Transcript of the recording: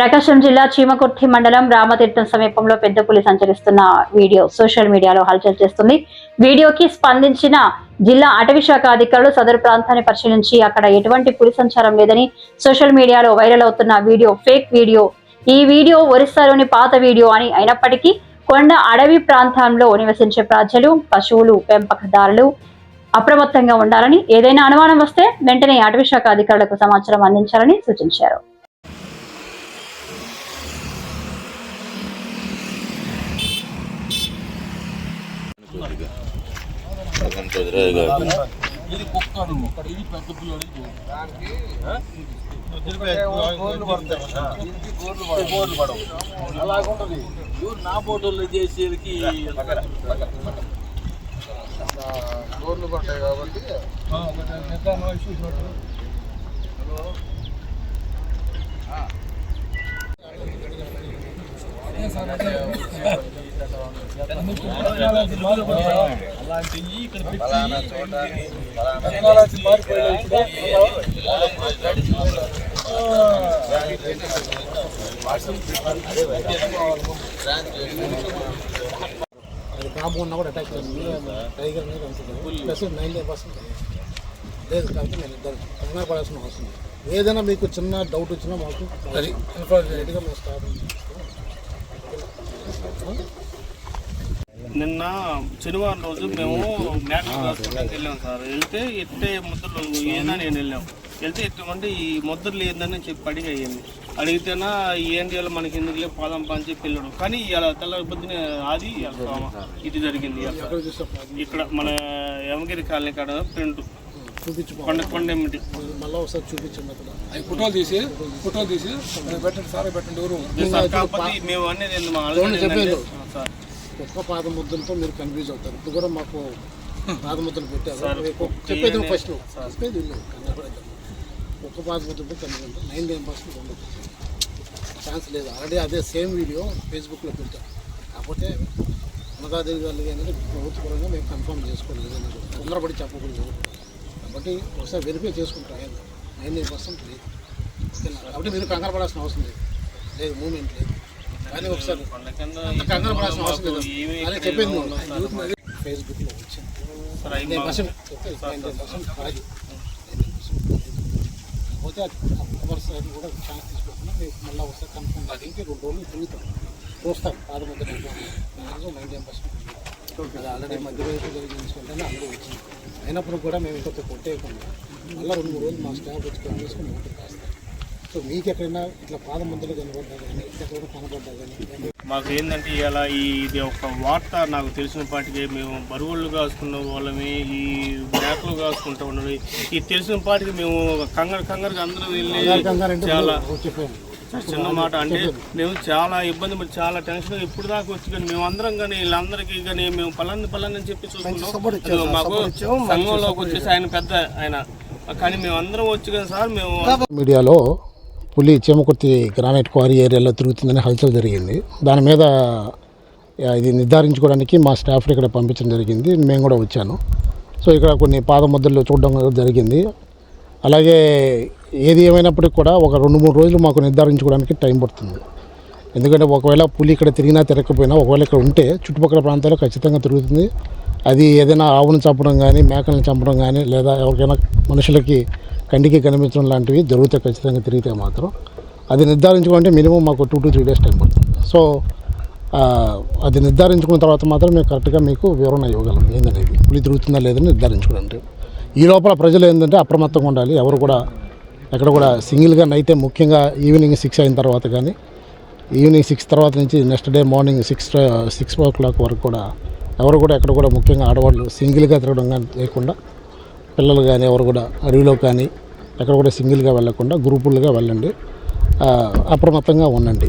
ప్రకాశం జిల్లా చీమకుర్తి మండలం రామతీర్థం సమీపంలో పెద్ద పులి సంచరిస్తున్న వీడియో సోషల్ మీడియాలో హల్చల్ చేస్తుంది. వీడియోకి స్పందించిన జిల్లా అటవీ శాఖ అధికారులు సదరు ప్రాంతాన్ని పరిశీలించి అక్కడ ఎటువంటి పులి సంచారం లేదని సోషల్ మీడియాలో వైరల్ అవుతున్న వీడియో ఫేక్ వీడియో ఈ వీడియో ఒరిస్సాలోని పాత వీడియో అని అయినప్పటికీ కొండ అడవి ప్రాంతంలో నివసించే ప్రజలు పశువులు పెంపకదారులు అప్రమత్తంగా ఉండాలని ఏదైనా అనుమానం వస్తే వెంటనే అటవీ శాఖ అధికారులకు సమాచారం అందించాలని సూచించారు. ఇది కుక్కడు ఇక్కడ ఇది పెద్ద దీనికి గోర్లు పడవు. అలాగుంటది. ఎవరు నా ఫోటోలు చేసేదికి గోర్లు పడతాయి కాబట్టి. పెట్టి అది. బాంబు ఉన్నా కూడా అటాక్ టైగర్ ఉంటుంది ప్లస్ పర్సెంట్ లేదు కాబట్టి నేను ఇద్దరు కంగారు పడాల్సిన అవసరం లేదు. ఏదైనా మీకు చిన్న డౌట్ వచ్చినా మాకు రెడీగా మేము స్టాఫ్ నిన్న శనివారం రోజు మేము మేకలు కాసుకోవడానికి వెళ్ళాం సార్. వెళ్తే ఎట్టే ముద్రలు ఏనా నేను వెళ్ళాం. వెళ్తే ఎటువంటి ఈ ముద్రలు ఏందని చెప్పి అడిగి అయ్యింది అడిగితేనా ఏంటి ఇలా మనకి ఎందుకులే పాదం పని చెప్పి వెళ్ళాడు. కానీ ఇలా తెల్ల పొద్దున అది. ఇది జరిగింది. ఇక్కడ మన యమగిరి కాలనీ కాడ ప్రింట్. చూపించు. కొండ కొండ ఎమ్మిటి మళ్ళీ ఒకసారి చూపించండి అక్కడ. అవి ఫోటోలు తీసి ఫోటోలు తీసి పెట్టండి సార్ పెట్టండి ఎవరు మేము అనేది ఏంది మా ఆలోచన ఏంటంటే ఆ, సార్ ఒక్క పాద ముద్దలతో మీరు కన్ఫ్యూజ్ అవుతారు ఇప్పుడు కూడా మాకు పాద ముద్దలు పెట్టారు చెప్పేది ఫస్ట్. చెప్పేది ఇల్లు కంగారు పడకండి. ఒక్క పాద ముద్దలతో కన్ఫ్యూజ్ ఉంటారు నైన్ నైన్ పర్సెంట్ ఉండదు. ఛాన్స్ లేదు. ఆల్రెడీ అదే సేమ్ వీడియో ఫేస్బుక్లో పెట్టాం కాకపోతే ఉన్నతాదేవి గారు అనేది ప్రభుత్వపరంగా మేము కన్ఫర్మ్ చేసుకోలేదు. తొందరపడి చెప్పకూడదు. కాబట్టి ఒకసారి వెరిఫై చేసుకుంటాం. నైన్ నైన్ పర్సెంట్ లేదు? కాబట్టి మీరు కంగారు పడాల్సిన అవసరం లేదు. లేదు మూమెంట్ లేదు. కానీ ఒకసారి కంగారు పడాల్సిన అవసరం లేదు. ఇక్కడ చెప్పింది. ఫేస్బుక్లో వచ్చింది సార్ అవి నైన్ మా- పర్సెంట్ నైన్ పర్సెంట్ కాదు కాకపోతే కవర్స్ అది కూడా ఛాన్స్ తీసుకోకుండా మీకు మళ్ళీ ఒకసారి కన్ఫర్మ్ కాదు ఇంకే రెండు రోజులు తిరుగుతాం. చూస్తాం. పాద మధ్య మ్యాక్సిమం నైన్ టెన్ పర్సెంట్ అది ఆల్రెడీ మధ్యప్రదేశ్లో జరిగిన ఇన్సిడెంట్ అని అందరూ వచ్చింది. అయినప్పుడు కూడా మేము ఇంకొక కొట్టేయకుండా మళ్ళీ రెండు మూడు రోజులు మా స్టాఫ్ వచ్చి కన్ చేసుకుని ఒకటి కాస్తాం సో మీకు ఎక్కడైనా ఇట్లా కనబడ్డా కానీ ఎక్కడ కనబడ్డా కానీ మాకు ఏంటంటే ఇలా ఈ ఇది ఒక వార్త నాకు తెలిసిన పాటికి మేము బరువులు కాసుకున్న వాళ్ళమి ఈ మేకలు కాసుకుంటా ఉన్నది ఈ తెలిసిన పాటికి మేము కంగారు కంగారుగా అందరం వెళ్ళి చాలా చిన్న మాట అంటే మేము చాలా ఇబ్బంది పడి చాలా టెన్షన్ ఇప్పుడు దాకా వచ్చి కానీ మేము అందరం కానీ వీళ్ళందరికీ కానీ మేము పలాన్ని పలాన్ని అని చెప్పి చూసుకున్నాం మాకు సంఘంలోకి వచ్చేసి ఆయన పెద్ద ఆయన. కానీ మేము అందరం వచ్చి కానీ సార్ మేము మీడియాలో పులి చీమకుర్తి గ్రానైట్ క్వారీ ఏరియాలో తిరుగుతుందని హల్చల్ జరిగింది. దాని మీద ఇది నిర్ధారించుకోవడానికి మా స్టాఫ్ని ఇక్కడ పంపించడం జరిగింది. మేము కూడా వచ్చాను. సో ఇక్కడ కొన్ని పాదముద్రలు చూడడం జరిగింది. అలాగే ఏది ఏమైనప్పటికీ కూడా ఒక రెండు మూడు రోజులు మాకు నిర్ధారించుకోవడానికి టైం పడుతుంది. ఎందుకంటే ఒకవేళ పులి ఇక్కడ తిరిగినా తిరగకపోయినా ఒకవేళ ఇక్కడ ఉంటే చుట్టుపక్కల ప్రాంతాల్లో ఖచ్చితంగా తిరుగుతుంది. అది ఏదైనా ఆవును చంపడం కానీ మేకలను చంపడం కానీ లేదా ఎవరికైనా మనుషులకి కంటికి కనిపించడం లాంటివి జరుగుతాయి ఖచ్చితంగా తిరిగితే మాత్రం అది నిర్ధారించుకుంటే మినిమం మాకు two to three days time పడుతుంది. సో అది నిర్ధారించుకున్న తర్వాత మాత్రం మేము కరెక్ట్గా మీకు వివరణ ఇవ్వగలం ఏందనేది. పులి తిరుగుతుందా లేదని నిర్ధారించుకోండి ఈ లోపల ప్రజలు ఏంటంటే అప్రమత్తంగా ఉండాలి. ఎవరు కూడా ఎక్కడ కూడా సింగిల్గా నైతే ముఖ్యంగా ఈవినింగ్ సిక్స్ అయిన తర్వాత కానీ ఈవినింగ్ సిక్స్ తర్వాత నుంచి next day morning six six o'clock వరకు కూడా ఎవరు కూడా ఎక్కడ కూడా ముఖ్యంగా ఆడవాళ్ళు సింగిల్గా తిరగడం కానీ లేకుండా పిల్లలు కానీ ఎవరు కూడా అడవిలో కానీ ఎక్కడ కూడా సింగిల్గా వెళ్ళకుండా గ్రూపులుగా వెళ్ళండి. అప్రమత్తంగా ఉండండి.